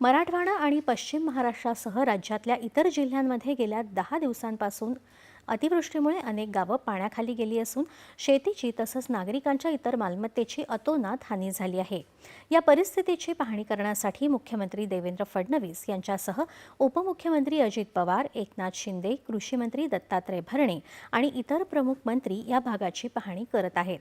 मराठवाडा आणि पश्चिम महाराष्ट्रासह राज्यातल्या इतर जिल्ह्यांमध्ये गेल्या दहा दिवसांपासून अतिवृष्टीमुळे अनेक गावं पाण्याखाली गेली असून शेतीची तसंच नागरिकांच्या इतर मालमत्तेची अतोनात हानी झाली आहे. या परिस्थितीची पाहणी करण्यासाठी मुख्यमंत्री देवेंद्र फडणवीस यांच्यासह उपमुख्यमंत्री अजित पवार एकनाथ शिंदे कृषीमंत्री दत्तात्रय भरणे आणि इतर प्रमुख मंत्री या भागाची पाहणी करत आहेत.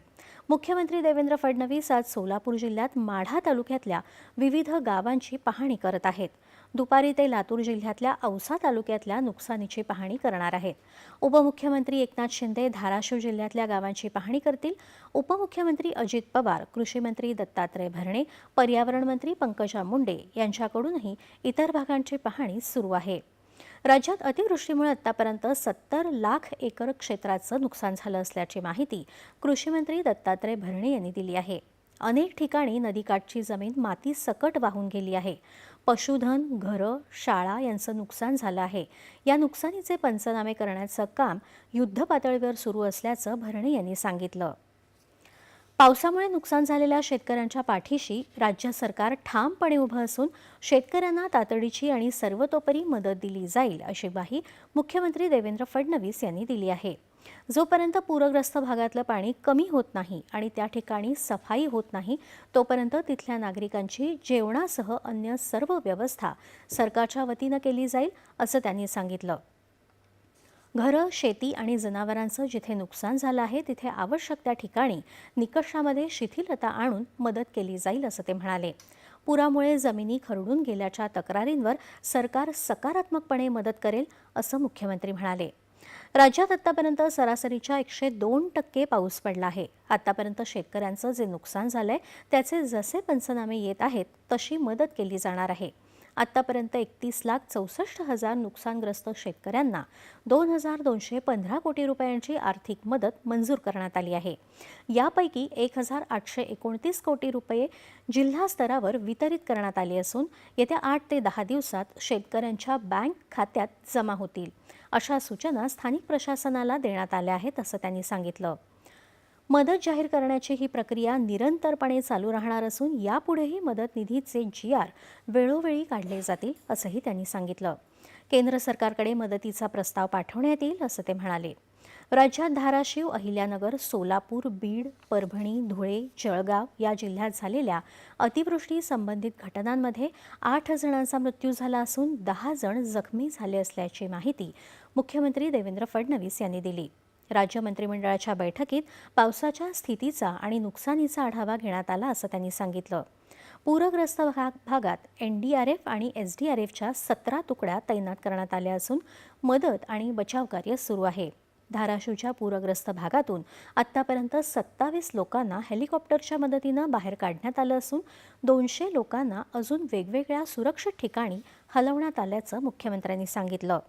मुख्यमंत्री देवेंद्र फडणवीस आज सोलापूर जिल्ह्यात माढा तालुक्यातल्या विविध गावांची पाहणी करत आहेत. दुपारी ते लातूर जिल्ह्यातल्या औसा तालुक्यातल्या नुकसानीची पाहणी करणार आहेत. उपमुख्यमंत्री एकनाथ शिंदे धाराशिव जिल्ह्यातल्या गावांची पाहणी करतील. उपमुख्यमंत्री अजित पवार कृषी मंत्री दत्तात्रय भरणे पर्यावरण मंत्री पंकजा मुंडे यांच्याकडूनही इतर भागांची पाहणी सुरू आहे. राज्यात अतिवृष्टीमुळे आतापर्यंत सत्तर लाख एकर क्षेत्राचं नुकसान झालं असल्याची माहिती कृषीमंत्री दत्तात्रय भरणे यांनी दिली आहे. अनेक ठिकाणी नदीकाठची जमीन माती सकट वाहून गेली आहे. पशुधन घरं शाळा यांचं नुकसान झालं आहे. या नुकसानीचे पंचनामे करण्याचं काम युद्धपातळीवर सुरू असल्याचं भरणे यांनी सांगितलं. पावसामुळे नुकसान झालेल्या शेतकऱ्यांच्या पाठीशी राज्य सरकार ठामपणे उभं असून शेतकऱ्यांना तातडीची आणि सर्वतोपरी मदत दिली जाईल अशी ग्वाही मुख्यमंत्री देवेंद्र फडणवीस यांनी दिली आहे. जोपर्यंत पूरग्रस्त भागातलं पाणी कमी होत नाही आणि त्या ठिकाणी सफाई होत नाही तोपर्यंत तिथल्या नागरिकांची जेवणासह अन्य सर्व व्यवस्था सरकारच्या वतीनं केली जाईल असं त्यांनी सांगितलं. घरं शेती आणि जनावरांचं जिथे नुकसान झालं आहे तिथे आवश्यक त्या ठिकाणी निकषामध्ये शिथिलता आणून मदत केली जाईल असं ते म्हणाले. पुरामुळे जमिनी खरडून गेल्याच्या तक्रारींवर सरकार सकारात्मकपणे मदत करेल असं मुख्यमंत्री म्हणाले. राज्यात आतापर्यंत सरासरीच्या एकशे दोन टक्के पाऊस पडला आहे. आतापर्यंत शेतकऱ्यांचं जे नुकसान झालंय त्याचे जसे पंचनामे येत आहेत तशी मदत केली जाणार आहे. आतापर्यंत एकतीस लाख चौसष्ट हजार नुकसानग्रस्त शेतकऱ्यांना दोन हजार दोनशे पंधरा कोटी रुपयांची आर्थिक मदत मंजूर करण्यात आली आहे. यापैकी एक हजार आठशे एकोणतीस कोटी रुपये जिल्हा स्तरावर वितरित करण्यात आले असून येत्या आठ ते दहा दिवसात शेतकऱ्यांच्या बँक खात्यात जमा होतील अशा सूचना स्थानिक प्रशासनाला देण्यात आल्या आहेत असं त्यांनी सांगितलं. मदत जाहीर करण्याची ही प्रक्रिया निरंतरपणे चालू राहणार असून यापुढेही मदत निधीचे जी आर वेळोवेळी काढले जातील असंही त्यांनी सांगितलं. केंद्र सरकारकडे मदतीचा प्रस्ताव पाठवण्यात येईल असं ते म्हणाले. राज्यात धाराशिव अहिल्यानगर सोलापूर बीड परभणी धुळे जळगाव या जिल्ह्यात झालेल्या अतिवृष्टी संबंधित घटनांमध्ये आठ जणांचा मृत्यू झाला असून दहा जण जखमी झाले असल्याची माहिती मुख्यमंत्री देवेंद्र फडणवीस यांनी दिली. राज्य मंत्रिमंडळाच्या बैठकीत पावसाच्या स्थितीचा आणि नुकसानीचा आढावा घेण्यात आला असं त्यांनी सांगितलं. पूरग्रस्त भाग भागात एनडीआरएफ आणि एसडीआरएफच्या सतरा तुकड्या तैनात करण्यात आल्या असून मदत आणि बचाव कार्य सुरू आहे. धाराशिवच्या पूरग्रस्त भागातून आत्तापर्यंत सत्तावीस लोकांना हेलिकॉप्टरच्या मदतीनं बाहेर काढण्यात आलं असून दोनशे लोकांना अजून वेगवेगळ्या सुरक्षित ठिकाणी हलवण्यात आल्याचं मुख्यमंत्र्यांनी सांगितलं.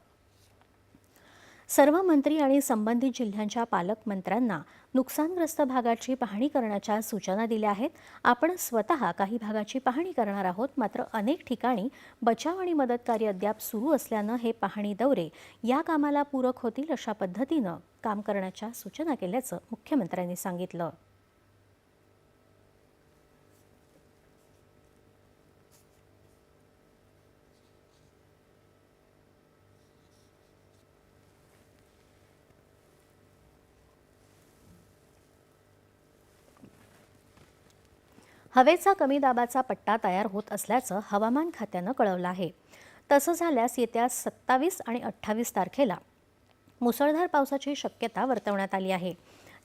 सर्व मंत्री आणि संबंधित जिल्ह्यांच्या पालकमंत्र्यांना नुकसानग्रस्त भागाची पाहणी करण्याच्या सूचना दिल्या आहेत. आपण स्वतः काही भागाची पाहणी करणार आहोत. मात्र अनेक ठिकाणी बचाव आणि मदत कार्य अद्याप सुरू असल्यानं हे पाहणी दौरे या कामाला पूरक होतील अशा पद्धतीनं काम करण्याच्या सूचना केल्याचं मुख्यमंत्र्यांनी सांगितलं. हवेचा कमी दाबाचा पट्टा तयार होत असल्याचं हवामान खात्यानं कळवलं आहे. तसं झाल्यास येत्या सत्तावीस आणि अठ्ठावीस तारखेला मुसळधार पावसाची शक्यता वर्तवण्यात आली आहे.